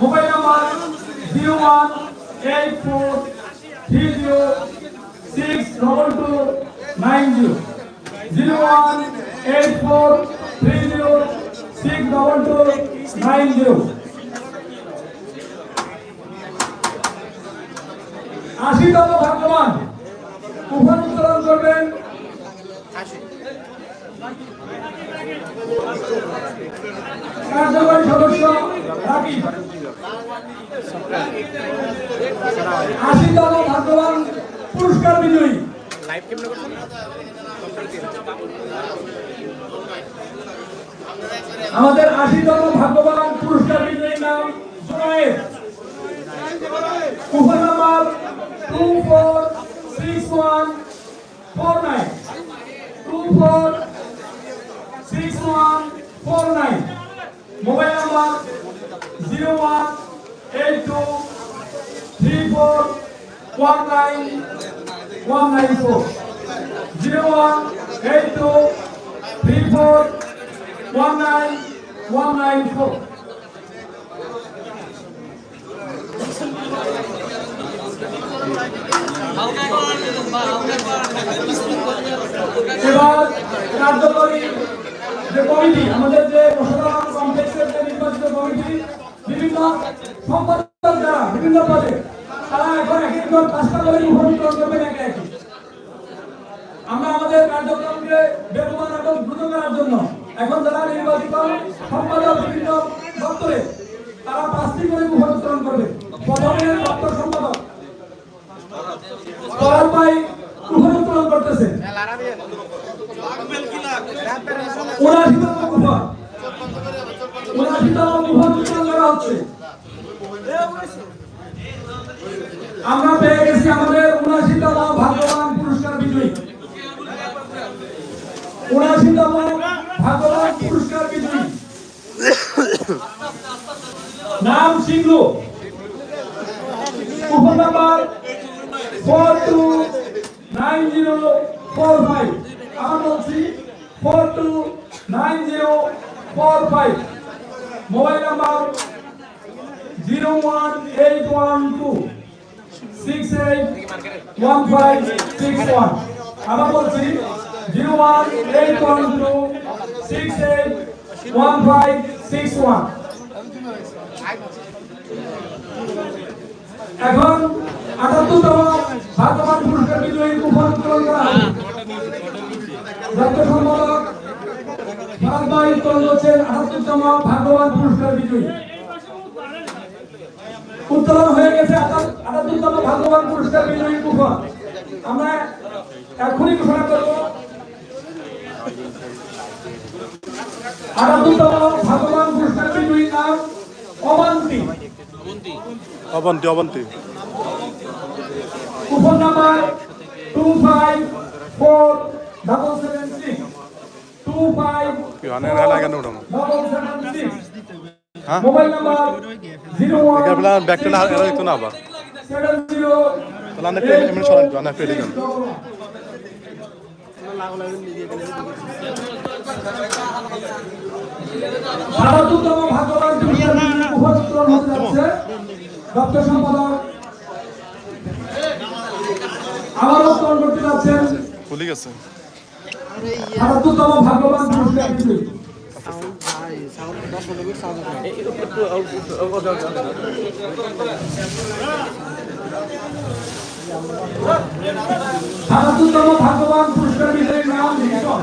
Mobile number zero one eight four three zero six double two nine zero zero one eight four three zero six double two nine zero আশিতম ভাগ্যবান। Coupon উত্তোলন করবেন। কার্যকরী সদস্য রাকি আশিতম ভাগ্যবান, পুরস্কার বিজয়ী। আমাদের আশিতম ভাগ্যবান, পুরস্কার বিজয়ী নাম two four six one four nine two four zero one eight two three four one nine one nine four. Zero one eight two three four one nine one nine four. এবার কার্যকরী যে কমিটি, আমাদের যে সম্পাদক যারা বিভিন্ন পদে, তারা এখন এক একজন পাঁচটা করে উপনীতন করবেন একে একে। আমরা আমাদের কার্যক্রমকে বেগবান এবং দ্রুত করার জন্য এখন যারা নির্বাচিত সম্পাদক বিভিন্ন দপ্তরে, তারা পাঁচটি করে উপনীতন করবে। প্রথমে দপ্তর সম্পাদক করার পাই উপনীতন করতেছে। উনাশিতম কুফা উনাশিতম কুফা উচ্চারণ করা হচ্ছে। আমরা পেয়ে গেছি আমাদের উনাশিতম ভাগ্যবান পুরস্কার বিজয়ী। উনাশিতম ভাগ্যবান পুরস্কার বিজয়ী। নাম Singlu coupon number four two nine zero four five আমার বলছি four two nine zero four five mobile number zero one eight one two six eight one five six one আবার বলছি zero one eight one two six eight one five six one এখন আটাত্তরতম ভাগ্যবান পুরস্কার বিজয়ী coupon উত্তোলন করা। রাজ্য সম্পাদক ভারত ভাই উত্তোলন করছেন আটাত্তরতম ভাগ্যবান পুরস্কার বিজয়ী। উত্তোলন হয়ে গেছে আটাত্তরতম ভাগ্যবান পুরস্কার বিজয়ী কুপন আমরা এখনই ঘোষণা করব আটাত্তরতম ভাগ্যবান পুরস্কার বিজয়ী নাম Abanti. Abanti Abanti. Coupon number two five four double seven six two five কি অনেক হেলা কেন উঠানো ডাবল সেভেন সিক্স হ্যাঁ? মোবাইল নাম্বার জিরো ওয়ান এখানে বলে ব্যাগটা না এরা দিত না আবার। সেভেন জিরো তাহলে অনেক এমনি সরান সম্পাদক। করতে যাচ্ছেন। গেছে। সাতাত্তরতম ভাগ্যবান পুরস্কার বিজয়ী সাতাত্তরতম ভাগ্যবান পুরস্কার বিজয়ীর নাম রিপন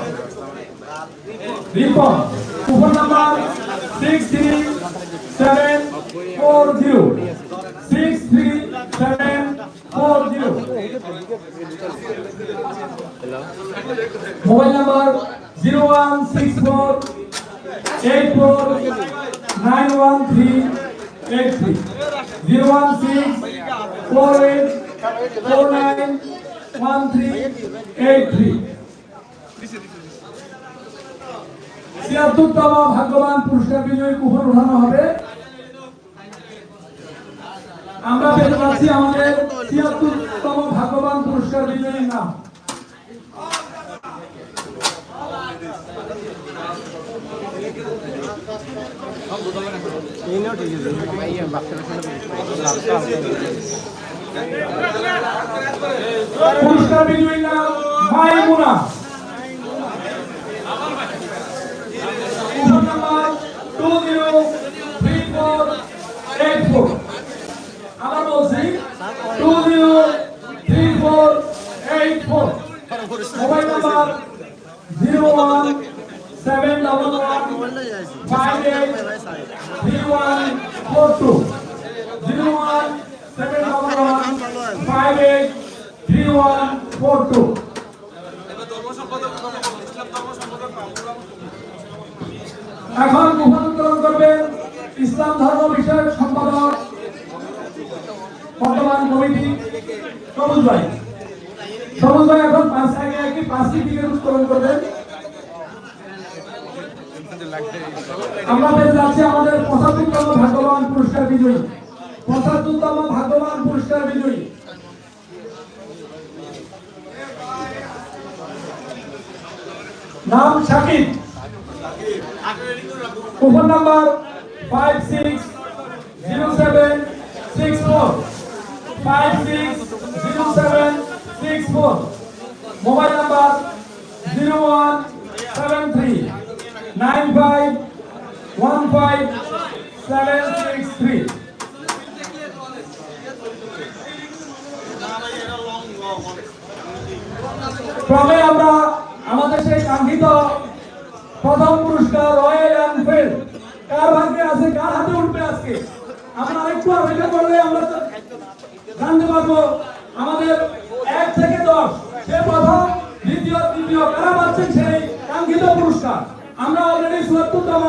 রিপন উপর number six three seven four zero six three seven four zero mobile number zero one six four eight four nine one ভাগ্যবান পুরস্কার বিজয়ী কুপন উঠানো হবে। আমরা পাচ্ছি আমাদের ছিয়াত্তরতম ভাগ্যবান পুরস্কার বিজয়ীর নাম। পুরস্কার বিজয়ী নাম মাইমুনা আবার বলছি two zero three four eight four mobile number zero one seven double one five eight three one four two zero one seven double one five eight three one four two এখন মুখোমুখি করবেন ইসলাম ধর্ম বিষয়ক সম্পাদক বর্তমান কমিটি সবুজ ভাই। সবুজ ভাই এখন পাঁচ আগে আগে পাঁচটি টিকিট উত্তোলন করবেন। পেয়ে যাচ্ছি আমাদের পঁচাত্তরতম ভাগ্যবান পুরস্কার বিজয়ী। পঁচাত্তরতম ভাগ্যবান পুরস্কার বিজয়ী। নাম Shakib. Phone number five six zero seven six four five six zero seven six four mobile number zero one seven three nine five one five seven six three ক্রমে আমরা আমাদের সেই কাঙ্ক্ষিত প্রথম পুরস্কার রয়্যাল এনফিল্ড, কার ভাগ্যে আছে, কার হাতে উঠবে আজকে? আমরা আরেকটু অপেক্ষা করলে আমরা জানতে পারব, আমাদের এক থেকে দশ, সে প্রথম, দ্বিতীয়, তৃতীয়, কারা পাচ্ছেন সেই কাঙ্ক্ষিত পুরস্কার? আমরা অলরেডি চুয়াত্তরতম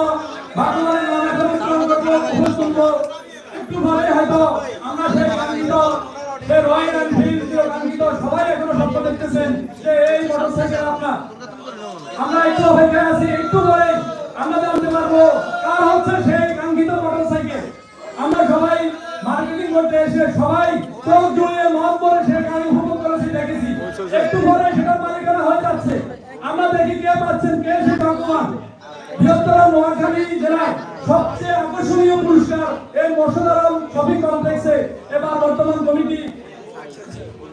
ভাগ্যবানের নাম উত্তোলন করব উপস্থিত। করব। একটু পরে হয়তো আমরা সেই কাঙ্ক্ষিত সে রয়্যাল এনফিল্ড যে কাঙ্ক্ষিত সবাই এখনও স্বপ্ন দেখতেছেন যে এই মোটরসাইকেল আপনার। আমরা একটু অপেক্ষায় আছি, একটু পরে আমরা জানতে পারব কার হচ্ছে সেই কাঙ্ক্ষিত মোটরসাইকেল। আমরা সবাই মার্কেটিং করতে এসে সবাই চোখ জুড়িয়ে মন করে সে গাড়ি উপভোগ করেছি, দেখেছি। একটু পরে সেটার মালিকানা হয়ে যাচ্ছে। আমরা দেখি কে পাচ্ছেন কে? সে বৃহত্তর নোয়াখালী জেলায় সবচেয়ে আকর্ষণীয় পুরস্কার এই মর্ষদারাম শপিং কমপ্লেক্সে এবার বর্তমান কমিটি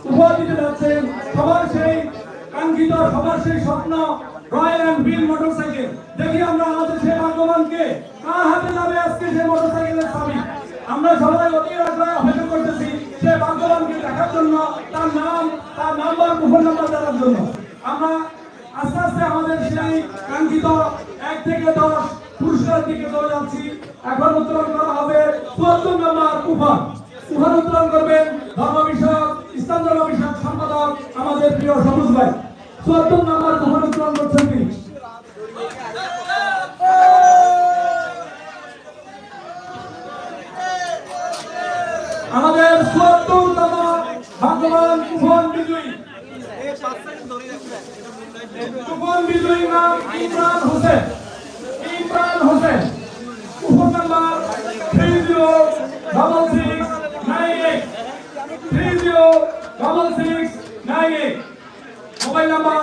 উপহার দিতে যাচ্ছেন। সবার সেই কাঙ্ক্ষিত, সবার সেই স্বপ্ন দেখি আমরা আমাদের সেই ভাগ্যবানকে হাতে যাবে আজকে সেই মোটরসাইকেলের চাবি? আমরা সবাই অতি আগ্রহে অপেক্ষা করতেছি সেই ভাগ্যবানকে জন্য, তার নাম, তার নাম্বার আমরা আস্তে আস্তে আমাদের সেই কাঙ্ক্ষিত এক থেকে দশ পুরস্কার দিকে চলে যাচ্ছি। এখন উত্তোলন করা হবে চুয়াত্তর নম্বর কুফন কুফন উত্তোলন করবেন ধর্ম বিষয়ক, ইসলাম ধর্ম বিষয়ক সম্পাদক আমাদের প্রিয় সবুজ ভাই। চুয়াত্তর নম্বর কুফন উত্তোলন করছেন তিনি। আমাদের চুয়াত্তরতম ভাগ্যবান কুফন বিজয়ী। কুপন বিজয়ী নাম Imran Hossain. Imran Hossain coupon number three zero double six nine eight three zero double six nine eight mobile number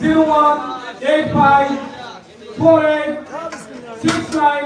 zero one eight five four eight six nine